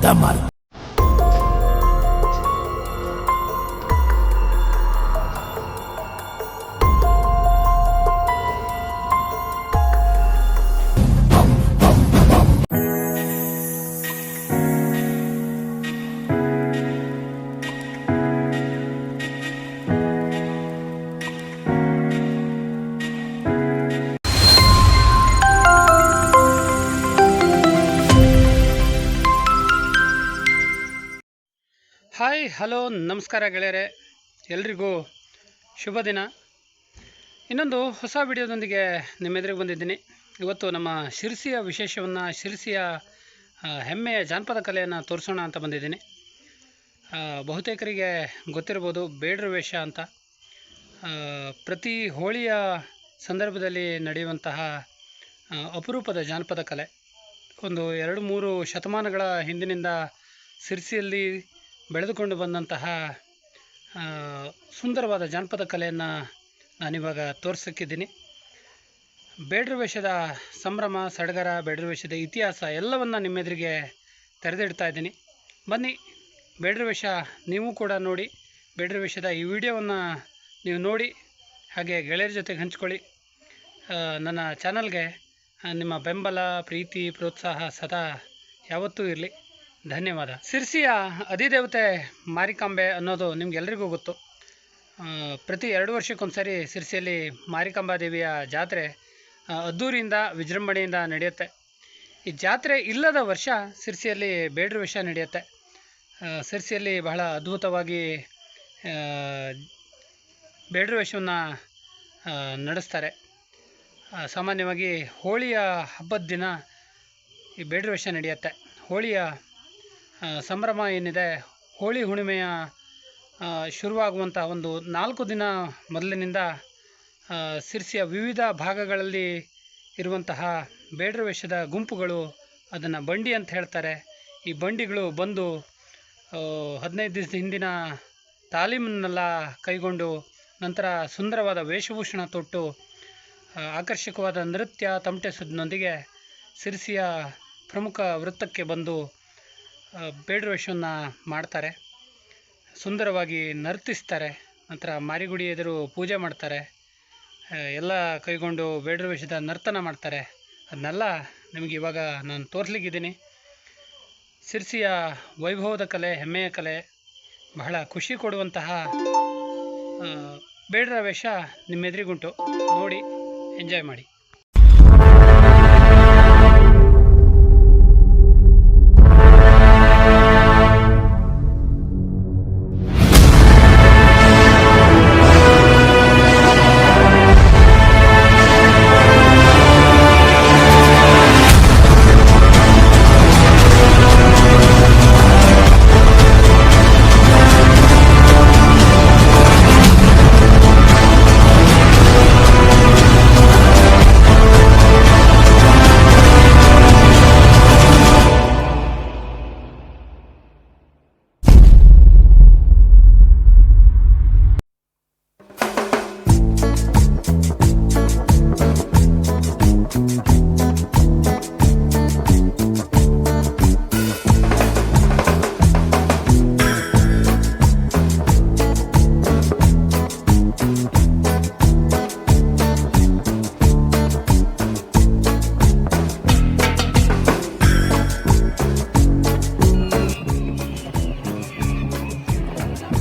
da Marvel. Hi hello ನಮಸ್ಕಾರ ಗೆಳೆಯರೆ. ಎಲ್ರಿಗೂ ಶುಭ ದಿನ. ಇನ್ನೊಂದು ಹೊಸ ವಿಡಿಯೋದೊಂದಿಗೆ ನಿಮ್ಮೆದುರಿಗೆ ಬಂದಿದ್ದೀನಿ. ಇವತ್ತು ನಮ್ಮ ಶಿರಸಿಯ ವಿಶೇಷವನ್ನು, ಶಿರಸಿಯ ಹೆಮ್ಮೆಯ ಜಾನಪದ ಕಲೆಯನ್ನು ತೋರಿಸೋಣ ಅಂತ ಬಂದಿದ್ದೀನಿ. ಬಹುತೇಕರಿಗೆ ಗೊತ್ತಿರ್ಬೋದು ಬೇಡ್ರ ವೇಷ ಅಂತ. ಪ್ರತಿ ಹೋಳಿಯ ಸಂದರ್ಭದಲ್ಲಿ ನಡೆಯುವಂತಹ ಅಪರೂಪದ ಜಾನಪದ ಕಲೆ. ಒಂದು ಎರಡು ಮೂರು ಶತಮಾನಗಳ ಹಿಂದಿನಿಂದ ಸಿರ್ಸಿಯಲ್ಲಿ ಬೆಳೆದುಕೊಂಡು ಬಂದಂತಹ ಸುಂದರವಾದ ಜಾನಪದ ಕಲೆಯನ್ನು ನಾನಿವಾಗ ತೋರಿಸಕ್ಕಿದ್ದೀನಿ. ಬೇಡ್ರ ವೇಷದ ಸಂಭ್ರಮ, ಸಡಗರ, ಬೇಡ್ರ ವೇಷದ ಇತಿಹಾಸ ಎಲ್ಲವನ್ನು ನಿಮ್ಮೆದುರಿಗೆ ತೆರೆದಿಡ್ತಾ ಇದ್ದೀನಿ. ಬನ್ನಿ, ಬೇಡ್ರ ವೇಷ ನೀವು ಕೂಡ ನೋಡಿ, ಬೇಡ್ರ ವೇಷದ ಈ ವಿಡಿಯೋವನ್ನು ನೀವು ನೋಡಿ, ಹಾಗೆ ಗೆಳೆಯರ ಜೊತೆಗೆ ಹಂಚ್ಕೊಳ್ಳಿ. ನನ್ನ ಚಾನಲ್ಗೆ ನಿಮ್ಮ ಬೆಂಬಲ, ಪ್ರೀತಿ, ಪ್ರೋತ್ಸಾಹ ಸದಾ ಯಾವತ್ತೂ ಇರಲಿ. ಧನ್ಯವಾದ. ಸಿರ್ಸಿಯ ಅಧಿದೇವತೆ ಮಾರಿಕಾಂಬೆ ಅನ್ನೋದು ನಿಮ್ಗೆಲ್ರಿಗೂ ಗೊತ್ತು. ಪ್ರತಿ ಎರಡು ವರ್ಷಕ್ಕೊಂದ್ಸರಿ ಸಿರ್ಸಿಯಲ್ಲಿ ಮಾರಿಕಾಂಬಾ ದೇವಿಯ ಜಾತ್ರೆ ಅದ್ದೂರಿಯಿಂದ ವಿಜೃಂಭಣೆಯಿಂದ ನಡೆಯುತ್ತೆ. ಈ ಜಾತ್ರೆ ಇಲ್ಲದ ವರ್ಷ ಸಿರ್ಸಿಯಲ್ಲಿ ಬೇಡ್ರ ವಿಷ ನಡೆಯುತ್ತೆ. ಸಿರ್ಸಿಯಲ್ಲಿ ಬಹಳ ಅದ್ಭುತವಾಗಿ ಬೇಡ್ರ ವೇಷವನ್ನು ನಡೆಸ್ತಾರೆ. ಸಾಮಾನ್ಯವಾಗಿ ಹೋಳಿಯ ಹಬ್ಬದ ದಿನ ಈ ಬೇಡ್ರ ವೇಷ ನಡೆಯುತ್ತೆ. ಹೋಳಿಯ ಸಂಭ್ರಮ ಏನಿದೆ, ಹೋಳಿ ಹುಣ್ಣಿಮೆಯ ಶುರುವಾಗುವಂಥ ಒಂದು ನಾಲ್ಕು ದಿನ ಮೊದಲಿನಿಂದ ಸಿರ್ಸಿಯ ವಿವಿಧ ಭಾಗಗಳಲ್ಲಿ ಇರುವಂತಹ ಬೇಡ್ರ ವೇಷದ ಗುಂಪುಗಳು ಅದನ್ನು ಬಂಡಿ ಅಂತ ಹೇಳ್ತಾರೆ. ಈ ಬಂಡಿಗಳು ಬಂದು ಹದಿನೈದು ದಿವಸದ ಹಿಂದಿನ ತಾಲೀಮನ್ನೆಲ್ಲ ಕೈಗೊಂಡು, ನಂತರ ಸುಂದರವಾದ ವೇಷಭೂಷಣ ತೊಟ್ಟು ಆಕರ್ಷಕವಾದ ನೃತ್ಯ ತಮಟೆ ಸುದ್ದಿನೊಂದಿಗೆ ಸಿರ್ಸಿಯ ಪ್ರಮುಖ ವೃತ್ತಕ್ಕೆ ಬಂದು ವೇಷವನ್ನು ಮಾಡ್ತಾರೆ. ಸುಂದರವಾಗಿ ನರ್ತಿಸ್ತಾರೆ. ನಂತರ ಮಾರಿಗುಡಿ ಎದುರು ಪೂಜೆ ಮಾಡ್ತಾರೆ. ಎಲ್ಲ ಕೈಗೊಂಡು ಬೇಡ್ರ ವೇಷದ ನರ್ತನ ಮಾಡ್ತಾರೆ. ಅದನ್ನೆಲ್ಲ ನಿಮಗೆ ಇವಾಗ ನಾನು ತೋರಿಸ್ಲಿಕ್ಕಿದ್ದೀನಿ. ಸಿರ್ಸಿಯ ವೈಭವದ ಕಲೆ, ಹೆಮ್ಮೆಯ ಕಲೆ, ಬಹಳ ಖುಷಿ ಕೊಡುವಂತಹ ಬೇಡ್ರ ವೇಷ ನಿಮ್ಮೆದುರಿಗುಂಟು. ನೋಡಿ, ಎಂಜಾಯ್ ಮಾಡಿ.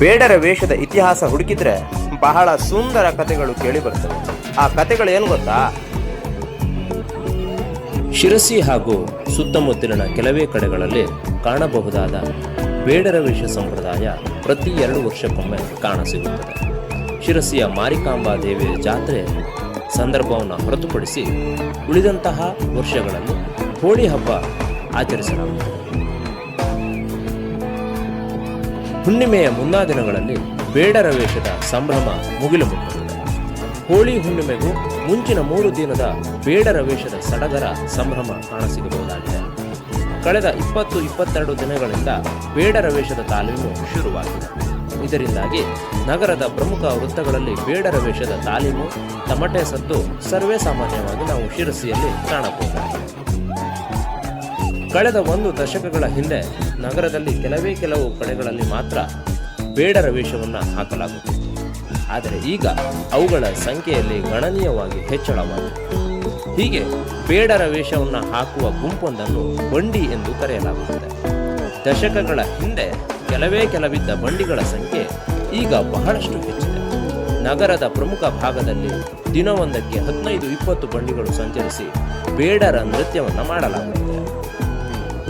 ಬೇಡರ ವೇಷದ ಇತಿಹಾಸ ಹುಡುಕಿದ್ರೆ ಬಹಳ ಸುಂದರ ಕಥೆಗಳು ಕೇಳಿ ಬರ್ತವೆ. ಆ ಕಥೆಗಳು ಏನು ಗೊತ್ತಾ? ಶಿರಸಿ ಹಾಗೂ ಸುತ್ತಮುತ್ತಲಿನ ಕೆಲವೇ ಕಡೆಗಳಲ್ಲಿ ಕಾಣಬಹುದಾದ ಬೇಡರ ವೇಷ ಸಂಪ್ರದಾಯ ಪ್ರತಿ ಎರಡು ವರ್ಷಕ್ಕೊಮ್ಮೆ ಕಾಣಸಿಗುತ್ತದೆ ಶಿರಸಿಯ ಮಾರಿಕಾಂಬಾ ದೇವಿಯ ಜಾತ್ರೆ ಸಂದರ್ಭವನ್ನು ಹೊರತುಪಡಿಸಿ ಉಳಿದಂತಹ ವರ್ಷಗಳಲ್ಲಿ ಹೋಳಿ ಹಬ್ಬ ಆಚರಿಸಲಾಗುತ್ತದೆ. ಹುಣ್ಣಿಮೆಯ ಮುನ್ನಾ ದಿನಗಳಲ್ಲಿ ಬೇಡರ ವೇಷದ ಸಂಭ್ರಮ ಮುಗಿಲು ಮುಟ್ಟುತ್ತದೆ ಹೋಳಿ ಹುಣ್ಣಿಮೆಗೂ ಮುಂಚಿನ ಮೂರು ದಿನದ ಬೇಡರ ವೇಷದ ಸಡಗರ ಸಂಭ್ರಮ ಕಾಣಸಿಗಬಹುದಾಗಿದೆ. ಕಳೆದ ಇಪ್ಪತ್ತು ಇಪ್ಪತ್ತೆರಡು ದಿನಗಳಿಂದ ಬೇಡರ ವೇಷದ ತಾಲೀಮು ಶುರುವಾಗಿದೆ. ಇದರಿಂದಾಗಿ ನಗರದ ಪ್ರಮುಖ ವೃತ್ತಗಳಲ್ಲಿ ಬೇಡರ ವೇಷದ ತಾಲೀಮು ತಮಟೆ ಸದ್ದು ಸರ್ವೇ ಸಾಮಾನ್ಯವಾಗಿ ನಾವು ಶಿರಸಿಯಲ್ಲಿ ಕಾಣಬಹುದಾಗಿದೆ. ಕಳೆದ ಒಂದು ದಶಕಗಳ ಹಿಂದೆ ನಗರದಲ್ಲಿ ಕೆಲವೇ ಕೆಲವು ಕಡೆಗಳಲ್ಲಿ ಮಾತ್ರ ಬೇಡರ ವೇಷವನ್ನು ಹಾಕಲಾಗುತ್ತಿತ್ತು. ಆದರೆ ಈಗ ಅವುಗಳ ಸಂಖ್ಯೆಯಲ್ಲಿ ಗಣನೀಯವಾಗಿ ಹೆಚ್ಚಳವಾಗಿದೆ. ಹೀಗೆ ಬೇಡರ ವೇಷವನ್ನು ಹಾಕುವ ಗುಂಪೊಂದನ್ನು ಬಂಡಿ ಎಂದು ಕರೆಯಲಾಗುತ್ತದೆ. ದಶಕಗಳ ಹಿಂದೆ ಕೆಲವೇ ಕೆಲವಿದ್ದ ಬಂಡಿಗಳ ಸಂಖ್ಯೆ ಈಗ ಬಹಳಷ್ಟು ಹೆಚ್ಚಿದೆ. ನಗರದ ಪ್ರಮುಖ ಭಾಗದಲ್ಲಿ ದಿನವೊಂದಕ್ಕೆ ಹದಿನೈದು, ಇಪ್ಪತ್ತು ಬಂಡಿಗಳು ಸಂಚರಿಸಿ ಬೇಡರ ನೃತ್ಯವನ್ನು ಮಾಡಲಾಗುತ್ತದೆ.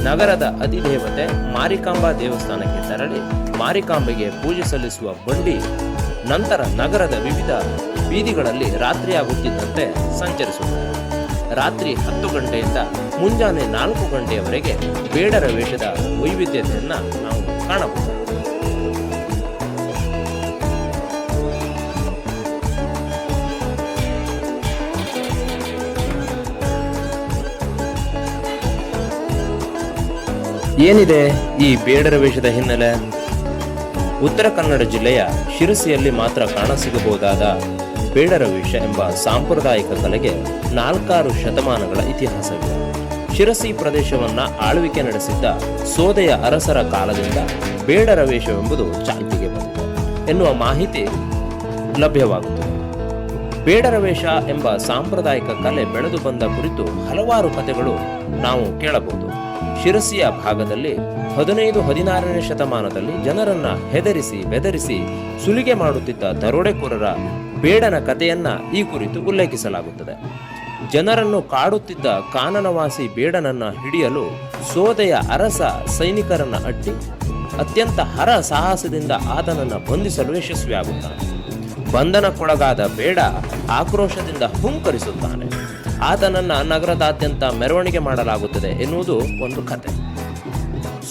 ನಗರದ ಅಧಿದೇವತೆ ಮಾರಿಕಾಂಬಾ ದೇವಸ್ಥಾನಕ್ಕೆ ತೆರಳಿ ಮಾರಿಕಾಂಬೆಗೆ ಪೂಜೆ ಸಲ್ಲಿಸುವ ಬಂಡಿ, ನಂತರ ನಗರದ ವಿವಿಧ ಬೀದಿಗಳಲ್ಲಿ ರಾತ್ರಿಯಾಗುತ್ತಿದ್ದಂತೆ ಸಂಚರಿಸುತ್ತದೆ ರಾತ್ರಿ ಹತ್ತು ಗಂಟೆಯಿಂದ ಮುಂಜಾನೆ ನಾಲ್ಕು ಗಂಟೆಯವರೆಗೆ ಬೇಡರ ವೇಷದ ವೈವಿಧ್ಯತೆಯನ್ನು ನಾವು ಕಾಣಬಹುದು. ಏನಿದೆ ಈ ಬೇಡರ ವೇಷದ ಹಿನ್ನೆಲೆ? ಉತ್ತರ ಕನ್ನಡ ಜಿಲ್ಲೆಯ ಶಿರಸಿಯಲ್ಲಿ ಮಾತ್ರ ಕಾಣಸಿಗಬಹುದಾದ ಬೇಡರ ವೇಷ ಎಂಬ ಸಾಂಪ್ರದಾಯಿಕ ಕಲೆಗೆ ನಾಲ್ಕಾರು ಶತಮಾನಗಳ ಇತಿಹಾಸವಿದೆ. ಶಿರಸಿ ಪ್ರದೇಶವನ್ನ ಆಳ್ವಿಕೆ ನಡೆಸಿದ್ದ ಸೋದೆಯ ಅರಸರ ಕಾಲದಿಂದ ಬೇಡರ ವೇಷವೆಂಬುದು ಚಾಲ್ತಿಗೆ ಬಂದಿದೆ ಎನ್ನುವ ಮಾಹಿತಿ ಲಭ್ಯವಾಗುತ್ತದೆ. ಬೇಡರ ವೇಷ ಎಂಬ ಸಾಂಪ್ರದಾಯಿಕ ಕಲೆ ಬೆಳೆದು ಬಂದ ಕುರಿತು ಹಲವಾರು ಕಥೆಗಳು ನಾವು ಕೇಳಬಹುದು. ಶಿರಸಿಯ ಭಾಗದಲ್ಲಿ ಹದಿನೈದು ಹದಿನಾರನೇ ಶತಮಾನದಲ್ಲಿ ಜನರನ್ನ ಹೆದರಿಸಿ ಬೆದರಿಸಿ ಸುಲಿಗೆ ಮಾಡುತ್ತಿದ್ದ ದರೋಡೆಕೋರರ ಬೇಡನ ಕಥೆಯನ್ನ ಈ ಕುರಿತು ಉಲ್ಲೇಖಿಸಲಾಗುತ್ತದೆ. ಜನರನ್ನು ಕಾಡುತ್ತಿದ್ದ ಕಾನನವಾಸಿ ಬೇಡನನ್ನ ಹಿಡಿಯಲು ಸೋದೆಯ ಅರಸ ಸೈನಿಕರನ್ನ ಅಟ್ಟಿ, ಅತ್ಯಂತ ಹರ ಸಾಹಸದಿಂದ ಆತನನ್ನ ಬಂಧಿಸಲು ಯಶಸ್ವಿಯಾಗುತ್ತಾನೆ. ಬಂಧನಕ್ಕೊಳಗಾದ ಬೇಡ ಆಕ್ರೋಶದಿಂದ ಹುಂಕರಿಸುತ್ತಾನೆ. ಆತನನ್ನ ನಗರದಾದ್ಯಂತ ಮೆರವಣಿಗೆ ಮಾಡಲಾಗುತ್ತದೆ ಎನ್ನುವುದು ಒಂದು ಕತೆ.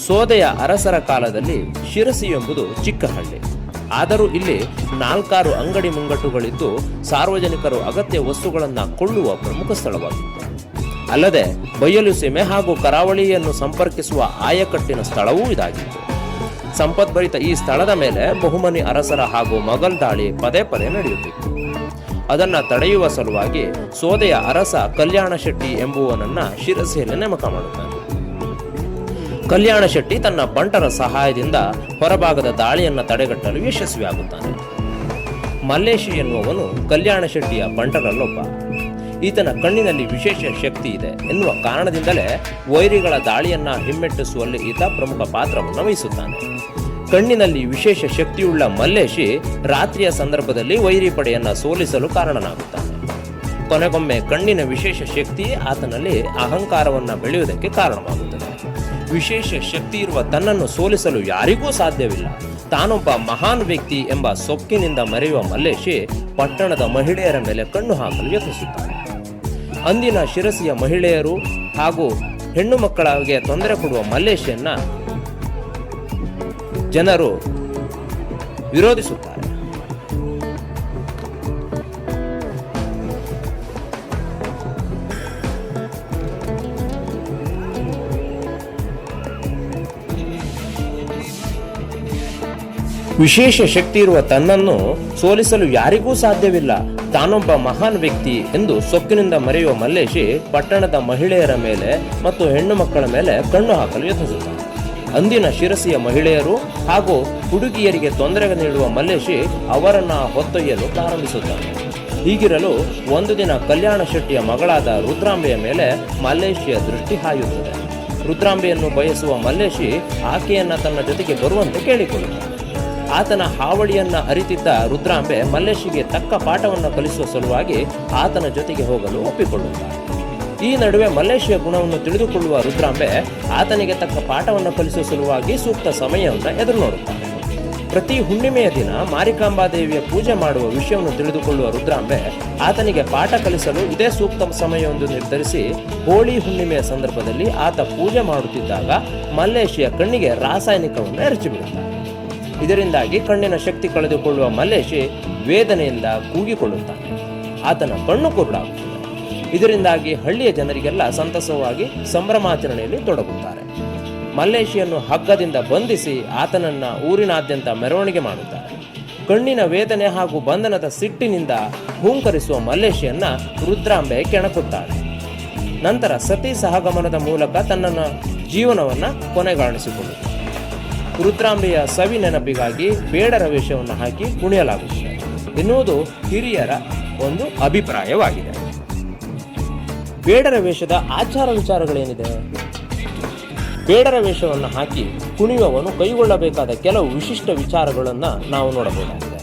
ಸೋದೆಯ ಅರಸರ ಕಾಲದಲ್ಲಿ ಶಿರಸಿ ಎಂಬುದು ಚಿಕ್ಕ ಹಳ್ಳಿ. ಆದರೂ ಇಲ್ಲಿ ನಾಲ್ಕಾರು ಅಂಗಡಿ ಮುಂಗಟ್ಟುಗಳಿದ್ದು ಸಾರ್ವಜನಿಕರು ಅಗತ್ಯ ವಸ್ತುಗಳನ್ನು ಕೊಳ್ಳುವ ಪ್ರಮುಖ ಸ್ಥಳವಾಗಿತ್ತು. ಅಲ್ಲದೆ ಬಯಲು ಸೀಮೆ ಹಾಗೂ ಕರಾವಳಿಯನ್ನು ಸಂಪರ್ಕಿಸುವ ಆಯಕಟ್ಟಿನ ಸ್ಥಳವೂ ಇದಾಗಿತ್ತು. ಸಂಪದ್ಭರಿತ ಈ ಸ್ಥಳದ ಮೇಲೆ ಬಹುಮನಿ ಅರಸರ ಹಾಗೂ ಮೊಘಲ್ ದಾಳಿ ಪದೇ ಪದೇ ನಡೆಯುತ್ತಿತ್ತು. ಅದನ್ನು ತಡೆಯುವ ಸಲುವಾಗಿ ಸೋದೆಯ ಅರಸ ಕಲ್ಯಾಣ ಶೆಟ್ಟಿ ಎಂಬುವನನ್ನ ಶಿರಸಿಯಲ್ಲಿ ನೇಮಕ ಮಾಡುತ್ತಾನೆ. ಕಲ್ಯಾಣ ಶೆಟ್ಟಿ ತನ್ನ ಬಂಟರ ಸಹಾಯದಿಂದ ಹೊರಭಾಗದ ದಾಳಿಯನ್ನು ತಡೆಗಟ್ಟಲು ಯಶಸ್ವಿಯಾಗುತ್ತಾನೆ. ಮಲ್ಲೇಶಿ ಎನ್ನುವವನು ಕಲ್ಯಾಣ ಶೆಟ್ಟಿಯ ಬಂಟರಲ್ಲೊಬ್ಬ. ಈತನ ಕಣ್ಣಿನಲ್ಲಿ ವಿಶೇಷ ಶಕ್ತಿ ಇದೆ ಎನ್ನುವ ಕಾರಣದಿಂದಲೇ ವೈರಿಗಳ ದಾಳಿಯನ್ನ ಹಿಮ್ಮೆಟ್ಟಿಸುವಲ್ಲಿ ಈತ ಪ್ರಮುಖ ಪಾತ್ರವನ್ನು ವಹಿಸುತ್ತಾನೆ. ಕಣ್ಣಿನಲ್ಲಿ ವಿಶೇಷ ಶಕ್ತಿಯುಳ್ಳ ಮಲ್ಲೇಶಿ ರಾತ್ರಿಯ ಸಂದರ್ಭದಲ್ಲಿ ವೈರಿ ಪಡೆಯನ್ನ ಸೋಲಿಸಲು ಕಾರಣನಾಗುತ್ತಾನೆ. ಕೊನೆಗೊಮ್ಮೆ ಕಣ್ಣಿನ ವಿಶೇಷ ಶಕ್ತಿ ಆತನಲ್ಲಿ ಅಹಂಕಾರವನ್ನ ಬೆಳೆಯುವುದಕ್ಕೆ ಕಾರಣವಾಗುತ್ತದೆ. ವಿಶೇಷ ಶಕ್ತಿ ಇರುವ ತನ್ನನ್ನು ಸೋಲಿಸಲು ಯಾರಿಗೂ ಸಾಧ್ಯವಿಲ್ಲ. ತಾನೊಬ್ಬ ಮಹಾನ್ ವ್ಯಕ್ತಿ ಎಂಬ ಸೊಕ್ಕಿನಿಂದ ಮರೆಯುವ ಮಲ್ಲೇಶಿ ಪಟ್ಟಣದ ಮಹಿಳೆಯರ ಮೇಲೆ ಕಣ್ಣು ಹಾಕಲು ಯತ್ನಿಸುತ್ತಾನೆ. ಅಂದಿನ ಶಿರಸಿಯ ಮಹಿಳೆಯರು ಹಾಗೂ ಹೆಣ್ಣು ಮಕ್ಕಳಿಗೆ ತೊಂದರೆ ಕೊಡುವ ಮಲ್ಲೇಶಿಯನ್ನ ಜನರು ವಿರೋಧಿಸುತ್ತಾರೆ. ವಿಶೇಷ ಶಕ್ತಿ ಇರುವ ತನ್ನನ್ನು ಸೋಲಿಸಲು ಯಾರಿಗೂ ಸಾಧ್ಯವಿಲ್ಲ. ತಾನೊಬ್ಬ ಮಹಾನ್ ವ್ಯಕ್ತಿ ಎಂದು ಸೊಕ್ಕಿನಿಂದ ಮರೆಯುವ ಮಲ್ಲೇಶಿ ಪಟ್ಟಣದ ಮಹಿಳೆಯರ ಮೇಲೆ ಮತ್ತು ಹೆಣ್ಣು ಮಕ್ಕಳ ಮೇಲೆ ಕಣ್ಣು ಹಾಕಲು ಯತ್ನಿಸುತ್ತಾನೆ. ಅಂದಿನ ಶಿರಸಿಯ ಮಹಿಳೆಯರು ಹಾಗೂ ಹುಡುಗಿಯರಿಗೆ ತೊಂದರೆ ನೀಡುವ ಮಲ್ಲೇಶಿ ಅವರನ್ನ ಹೊತ್ತೊಯ್ಯಲು ಪ್ರಾರಂಭಿಸುತ್ತಾನೆ. ಹೀಗಿರಲು ಒಂದು ದಿನ ಕಲ್ಯಾಣ ಶೆಟ್ಟಿಯ ಮಗಳಾದ ರುದ್ರಾಂಬೆಯ ಮೇಲೆ ಮಲ್ಲೇಶಿಯ ದೃಷ್ಟಿ ಹಾಯುತ್ತದೆ. ರುದ್ರಾಂಬೆಯನ್ನು ಬಯಸುವ ಮಲ್ಲೇಶಿ ಆಕೆಯನ್ನ ತನ್ನ ಜೊತೆಗೆ ಬರುವಂತೆ ಕೇಳಿಕೊಳ್ಳುತ್ತಾನೆ. ಆತನ ಹಾವಳಿಯನ್ನ ಅರಿತಿದ್ದ ರುದ್ರಾಂಬೆ ಮಲ್ಲೇಶಿಗೆ ತಕ್ಕ ಪಾಠವನ್ನು ಕಲಿಸುವ ಸಲುವಾಗಿ ಆತನ ಜೊತೆಗೆ ಹೋಗಲು ಒಪ್ಪಿಕೊಳ್ಳುತ್ತಾನೆ ಈ ನಡುವೆ ಮಲ್ಲೇಶಿಯ ಗುಣವನ್ನು ತಿಳಿದುಕೊಳ್ಳುವ ರುದ್ರಾಂಬೆ ಆತನಿಗೆ ತಕ್ಕ ಪಾಠವನ್ನು ಕಲಿಸುವ ಸಲುವಾಗಿ ಸೂಕ್ತ ಸಮಯವನ್ನು ಎದುರು ನೋಡುತ್ತಾನೆ ಪ್ರತಿ ಹುಣ್ಣಿಮೆಯ ದಿನ ಮಾರಿಕಾಂಬಾ ದೇವಿಯ ಪೂಜೆ ಮಾಡುವ ವಿಷಯವನ್ನು ತಿಳಿದುಕೊಳ್ಳುವ ರುದ್ರಾಂಬೆ ಆತನಿಗೆ ಪಾಠ ಕಲಿಸಲು ಇದೇ ಸೂಕ್ತ ಸಮಯವೊಂದು ನಿರ್ಧರಿಸಿ ಹೋಳಿ ಹುಣ್ಣಿಮೆಯ ಸಂದರ್ಭದಲ್ಲಿ ಆತ ಪೂಜೆ ಮಾಡುತ್ತಿದ್ದಾಗ ಮಲ್ಲೇಶಿಯ ಕಣ್ಣಿಗೆ ರಾಸಾಯನಿಕವನ್ನು ಎರಚಿಬಿಡುತ್ತಾನೆ ಇದರಿಂದಾಗಿ ಕಣ್ಣಿನ ಶಕ್ತಿ ಕಳೆದುಕೊಳ್ಳುವ ಮಲ್ಲೇಶಿ ವೇದನೆಯಿಂದ ಕೂಗಿಕೊಳ್ಳುತ್ತಾನೆ. ಆತನ ಕಣ್ಣು ಕುರುಡಾಗುತ್ತದೆ. ಇದರಿಂದಾಗಿ ಹಳ್ಳಿಯ ಜನರಿಗೆಲ್ಲ ಸಂತಸವಾಗಿ ಸಂಭ್ರಮಾಚರಣೆಯಲ್ಲಿ ತೊಡಗುತ್ತಾರೆ. ಮಲ್ಲೇಶಿಯನ್ನು ಹಗ್ಗದಿಂದ ಬಂಧಿಸಿ ಆತನನ್ನ ಊರಿನಾದ್ಯಂತ ಮೆರವಣಿಗೆ ಮಾಡುತ್ತಾರೆ. ಕಣ್ಣಿನ ವೇದನೆ ಹಾಗೂ ಬಂಧನದ ಸಿಟ್ಟಿನಿಂದ ಹೂಂಕರಿಸುವ ಮಲ್ಲೇಶಿಯನ್ನ ರುದ್ರಾಂಬೆ ಕೆಣಕುತ್ತಾಳೆ ನಂತರ ಸತಿ ಸಹಗಮನದ ಮೂಲಕ ತನ್ನನ್ನು ಜೀವನವನ್ನು ಕೊನೆಗಾಣಿಸಿಕೊಳ್ಳುತ್ತದೆ ರುದ್ರಾಂಬೆಯ ಸವಿ ನೆನಪಿಗಾಗಿ ಬೇಡರ ವೇಷವನ್ನು ಹಾಕಿ ಕುಣಿಯಲಾಗುತ್ತದೆ. ಎನ್ನುವುದು ಹಿರಿಯರ ಒಂದು ಅಭಿಪ್ರಾಯವಾಗಿದೆ. ಬೇಡರ ವೇಷದ ಆಚಾರ ವಿಚಾರಗಳೇನಿದೆ? ಬೇಡರ ವೇಷವನ್ನು ಹಾಕಿ ಕುಣಿಯುವವನು ಕೈಗೊಳ್ಳಬೇಕಾದ ಕೆಲವು ವಿಶಿಷ್ಟ ವಿಚಾರಗಳನ್ನು ನಾವು ನೋಡಬಹುದಾಗಿದೆ.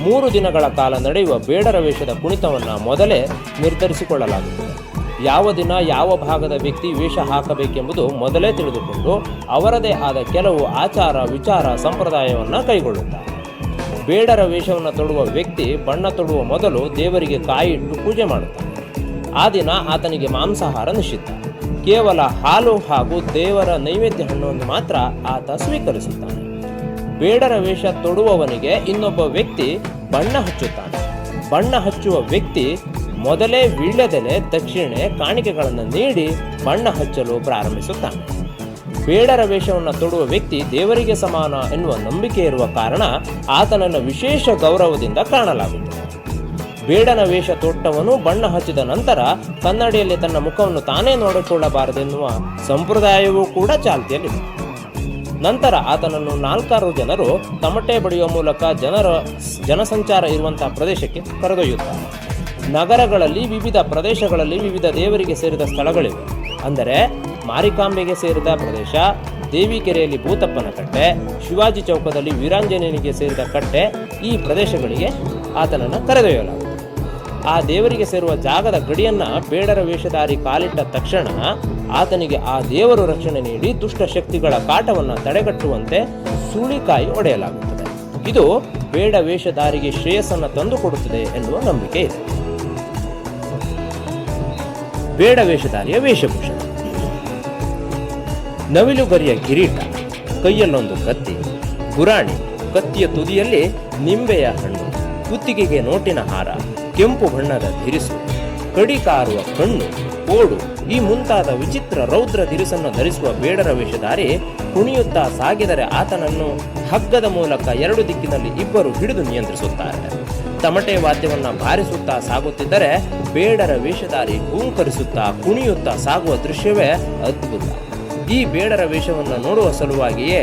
ಮೂರು ದಿನಗಳ ಕಾಲ ನಡೆಯುವ ಬೇಡರ ವೇಷದ ಕುಣಿತವನ್ನು ಮೊದಲೇ ನಿರ್ಧರಿಸಿಕೊಳ್ಳಲಾಗುತ್ತದೆ. ಯಾವ ದಿನ ಯಾವ ಭಾಗದ ವ್ಯಕ್ತಿ ವೇಷ ಹಾಕಬೇಕೆಂಬುದು ಮೊದಲೇ ತಿಳಿದುಕೊಂಡು ಅವರದೇ ಆದ ಕೆಲವು ಆಚಾರ ವಿಚಾರ ಸಂಪ್ರದಾಯವನ್ನು ಕೈಗೊಳ್ಳುತ್ತಾರೆ ಬೇಡರ ವೇಷವನ್ನು ತೊಡುವ ವ್ಯಕ್ತಿ ಬಣ್ಣ ತೊಡುವ ಮೊದಲು ದೇವರಿಗೆ ಕಾಯಿಟ್ಟು ಪೂಜೆ ಮಾಡುತ್ತಾನೆ ಆ ದಿನ ಆತನಿಗೆ ಮಾಂಸಾಹಾರ ನಿಷಿದ್ಧ. ಕೇವಲ ಹಾಲು ಹಾಗೂ ದೇವರ ನೈವೇದ್ಯ ಹಣ್ಣನ್ನು ಮಾತ್ರ ಆತ ಸ್ವೀಕರಿಸುತ್ತಾನೆ. ಬೇಡರ ವೇಷ ತೊಡುವವನಿಗೆ ಇನ್ನೊಬ್ಬ ವ್ಯಕ್ತಿ ಬಣ್ಣ ಹಚ್ಚುತ್ತಾನೆ. ಬಣ್ಣ ಹಚ್ಚುವ ವ್ಯಕ್ತಿ ಮೊದಲೇ ವೀಳ್ಯದೆಲೆ ದಕ್ಷಿಣೆ ಕಾಣಿಕೆಗಳನ್ನು ನೀಡಿ ಬಣ್ಣ ಹಚ್ಚಲು ಪ್ರಾರಂಭಿಸುತ್ತಾನೆ. ಬೇಡರ ವೇಷವನ್ನು ತೊಡುವ ವ್ಯಕ್ತಿ ದೇವರಿಗೆ ಸಮಾನ ಎನ್ನುವ ನಂಬಿಕೆ ಇರುವ ಕಾರಣ ಆತನನ್ನು ವಿಶೇಷ ಗೌರವದಿಂದ ಕಾಣಲಾಗುತ್ತದೆ. ಬೇಡನ ವೇಷ ತೊಟ್ಟವನು ಬಣ್ಣ ಹಚ್ಚಿದ ನಂತರ ಕನ್ನಡಿಯಲ್ಲಿ ತನ್ನ ಮುಖವನ್ನು ತಾನೇ ನೋಡಿಕೊಳ್ಳಬಾರದೆನ್ನುವ ಸಂಪ್ರದಾಯವೂ ಕೂಡ ಚಾಲ್ತಿಯಲ್ಲಿದೆ. ನಂತರ ಆತನನ್ನು ನಾಲ್ಕಾರು ಜನರು ತಮಟೆ ಬಡಿಯುವ ಮೂಲಕ ಜನರ, ಜನಸಂಚಾರ ಇರುವಂತಹ ಪ್ರದೇಶಕ್ಕೆ ಕರೆದೊಯ್ಯುತ್ತಾರೆ. ನಗರಗಳಲ್ಲಿ ವಿವಿಧ ಪ್ರದೇಶಗಳಲ್ಲಿ ವಿವಿಧ ದೇವರಿಗೆ ಸೇರಿದ ಸ್ಥಳಗಳಿವೆ. ಅಂದರೆ ಮಾರಿಕಾಂಬೆಗೆ ಸೇರಿದ ಪ್ರದೇಶ, ದೇವಿಕೆರೆಯಲ್ಲಿ ಭೂತಪ್ಪನ ಕಟ್ಟೆ, ಶಿವಾಜಿ ಚೌಕದಲ್ಲಿ ವೀರಾಂಜನೇಯನಿಗೆ ಸೇರಿದ ಕಟ್ಟೆ ಈ ಪ್ರದೇಶಗಳಿಗೆ ಆತನನ್ನು ಕರೆದೊಯ್ಯಲಾಗುತ್ತದೆ ಆ ದೇವರಿಗೆ ಸೇರುವ ಜಾಗದ ಗಡಿಯನ್ನ ಬೇಡರ ವೇಷಧಾರಿ ಕಾಲಿಟ್ಟ ತಕ್ಷಣ ಆತನಿಗೆ ಆ ದೇವರು ರಕ್ಷಣೆ ನೀಡಿ ದುಷ್ಟ ಶಕ್ತಿಗಳ ಕಾಟವನ್ನು ತಡೆಗಟ್ಟುವಂತೆ ಸುಳಿಕಾಯಿ ಒಡೆಯಲಾಗುತ್ತದೆ. ಇದು ಬೇಡ ವೇಷಧಾರಿಗೆ ಶ್ರೇಯಸ್ಸನ್ನು ತಂದುಕೊಡುತ್ತದೆ ಎನ್ನುವ ನಂಬಿಕೆ ಇದೆ. ಬೇಡ ವೇಷಧಾರಿಯ ವೇಷಭೂಷಣ. ನವಿಲುಗರಿಯ ಕಿರೀಟ, ಕೈಯಲ್ಲೊಂದು ಕತ್ತಿ, ಗುರಾಣಿ, ಕತ್ತಿಯ ತುದಿಯಲ್ಲಿ ನಿಂಬೆಯ ಹಣ್ಣು, ಕುತ್ತಿಗೆಗೆ ನೋಟಿನ ಹಾರ, ಕೆಂಪು ಬಣ್ಣದ ಧಿರಿಸು ಕಡಿ ಕಾರುವ ಕಣ್ಣು, ಓಡು, ಈ ಮುಂತಾದ ವಿಚಿತ್ರ ರೌದ್ರ ದಿರಿಸನ್ನು ಧರಿಸುವ ಬೇಡರ ವೇಷಧಾರಿ ಕುಣಿಯುತ್ತಾ ಸಾಗಿದರೆ ಆತನನ್ನು ಹಗ್ಗದ ಮೂಲಕ ಎರಡು ದಿಕ್ಕಿನಲ್ಲಿ ಇಬ್ಬರು ಹಿಡಿದು ನಿಯಂತ್ರಿಸುತ್ತಾರೆ. ತಮಟೆ ವಾದ್ಯವನ್ನು ಬಾರಿಸುತ್ತಾ ಸಾಗುತ್ತಿದ್ದರೆ ಬೇಡರ ವೇಷಧಾರಿ ಹೂಂಕರಿಸುತ್ತಾ ಕುಣಿಯುತ್ತಾ ಸಾಗುವ ದೃಶ್ಯವೇ ಅದ್ಭುತ. ಈ ಬೇಡರ ವೇಷವನ್ನು ನೋಡುವ ಸಲುವಾಗಿಯೇ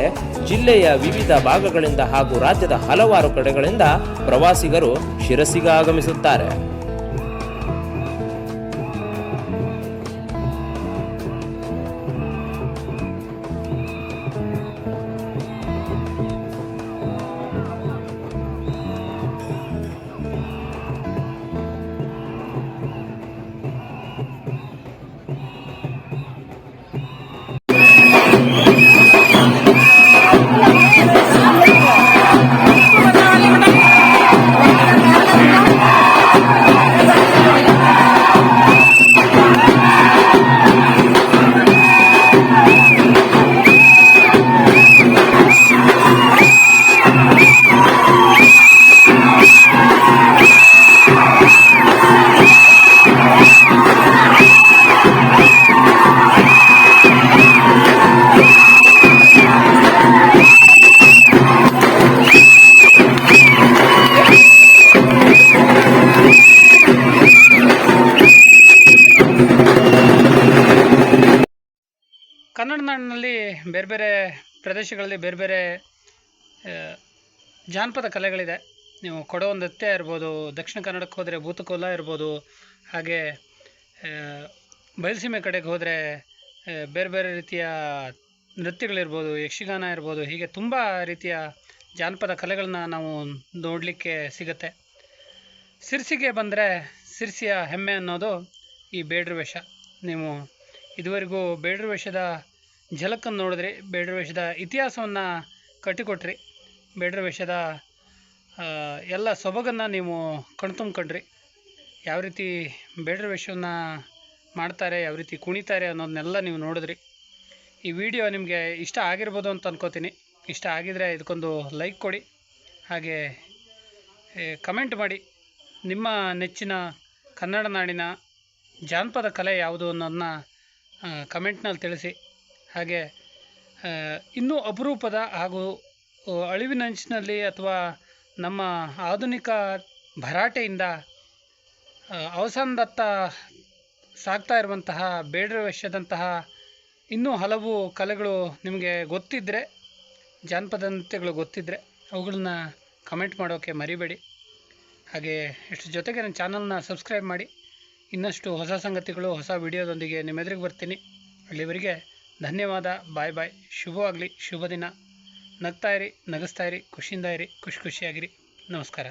ಜಿಲ್ಲೆಯ ವಿವಿಧ ಭಾಗಗಳಿಂದ ಹಾಗೂ ರಾಜ್ಯದ ಹಲವಾರು ಕಡೆಗಳಿಂದ ಪ್ರವಾಸಿಗರು ಶಿರಸಿಗೆ ಆಗಮಿಸುತ್ತಾರೆ ಕನ್ನಡ ನಾಡಿನಲ್ಲಿ ಬೇರೆ ಬೇರೆ ಪ್ರದೇಶಗಳಲ್ಲಿ ಬೇರೆ ಬೇರೆ ಜಾನಪದ ಕಲೆಗಳಿದೆ. ನೀವು ಕೊಡವ ನೃತ್ಯ ಇರ್ಬೋದು, ದಕ್ಷಿಣ ಕನ್ನಡಕ್ಕೆ ಹೋದರೆ ಭೂತಕೋಲ ಇರ್ಬೋದು, ಹಾಗೆ ಬಯಲುಸೀಮೆ ಕಡೆಗೆ ಹೋದರೆ ಬೇರೆ ಬೇರೆ ರೀತಿಯ ನೃತ್ಯಗಳಿರ್ಬೋದು, ಯಕ್ಷಗಾನ ಇರ್ಬೋದು, ಹೀಗೆ ತುಂಬ ರೀತಿಯ ಜಾನಪದ ಕಲೆಗಳನ್ನ ನಾವು ನೋಡಲಿಕ್ಕೆ ಸಿಗುತ್ತೆ. ಸಿರ್ಸಿಗೆ ಬಂದರೆ ಸಿರ್ಸಿಯ ಹೆಮ್ಮೆ ಅನ್ನೋದು ಈ ಬೇಡ್ರ ವೇಷ. ನೀವು ಇದುವರೆಗೂ ಬೇಡ್ರ ವೇಷದ ಝಲಕನ್ನು ನೋಡಿದ್ರಿ ಬೇಡ್ರ ವೇಷದ ಇತಿಹಾಸವನ್ನು ಕಟ್ಟಿಕೊಟ್ರಿ. ಬೇಡ್ರ ವೇಷದ ಎಲ್ಲ ಸೊಬಗನ್ನು ನೀವು ಕಣ್ತುಂಬ್ಕೊಂಡ್ರಿ. ಯಾವ ರೀತಿ ಬೇಡ್ರ ವೇಷವನ್ನು ಮಾಡ್ತಾರೆ, ಯಾವ ರೀತಿ ಕುಣಿತಾರೆ ಅನ್ನೋದನ್ನೆಲ್ಲ ನೀವು ನೋಡಿದ್ರಿ. ಈ ವಿಡಿಯೋ ನಿಮಗೆ ಇಷ್ಟ ಆಗಿರ್ಬೋದು ಅಂತ ಅನ್ಕೋತೀನಿ. ಇಷ್ಟ ಆಗಿದರೆ ಇದಕ್ಕೊಂದು ಲೈಕ್ ಕೊಡಿ. ಹಾಗೆ ಕಮೆಂಟ್ ಮಾಡಿ. ನಿಮ್ಮ ನೆಚ್ಚಿನ ಕನ್ನಡ ನಾಡಿನ ಜಾನಪದ ಕಲೆ ಯಾವುದು ಅನ್ನೋದನ್ನ ಕಮೆಂಟ್ನಲ್ಲಿ ತಿಳಿಸಿ. ಹಾಗೆ ಇನ್ನೂ ಅಪರೂಪದ ಹಾಗೂ ಅಳಿವಿನಂಚಿನಲ್ಲಿ ಅಥವಾ ನಮ್ಮ ಆಧುನಿಕ ಭರಾಟೆಯಿಂದ ಅವಸಾನದತ್ತ ಸಾಗ್ತಾ ಇರುವಂತಹ ಬೇಡರ ವೇಷದಂತಹ ಇನ್ನೂ ಹಲವು ಕಲೆಗಳು ನಿಮಗೆ ಗೊತ್ತಿದ್ದರೆ ಜಾನಪದ ನೃತ್ಯಗಳು ಗೊತ್ತಿದ್ದರೆ ಅವುಗಳನ್ನ ಕಮೆಂಟ್ ಮಾಡೋಕ್ಕೆ ಮರಿಬೇಡಿ. ಹಾಗೆ, ಇಷ್ಟು ಜೊತೆಗೆ ನನ್ನ ಚಾನಲ್ನ ಸಬ್ಸ್ಕ್ರೈಬ್ ಮಾಡಿ. ಇನ್ನಷ್ಟು ಹೊಸ ಸಂಗತಿಗಳು, ಹೊಸ ವಿಡಿಯೋದೊಂದಿಗೆ ನಿಮ್ಮೆದುರಿಗೆ ಬರ್ತೀನಿ. ಅಲ್ಲಿವರೆಗೆ ಧನ್ಯವಾದ, ಬಾಯ್ ಬಾಯ್. ಶುಭವಾಗಲಿ, ಶುಭ ದಿನ. ನಗ್ತಾ ಇರಿ, ನಗಿಸ್ತಾ ಇರಿ, ಖುಷಿಯಿಂದ ಇರಿ, ಖುಷಿ ಖುಷಿಯಾಗಿರಿ. ನಮಸ್ಕಾರ.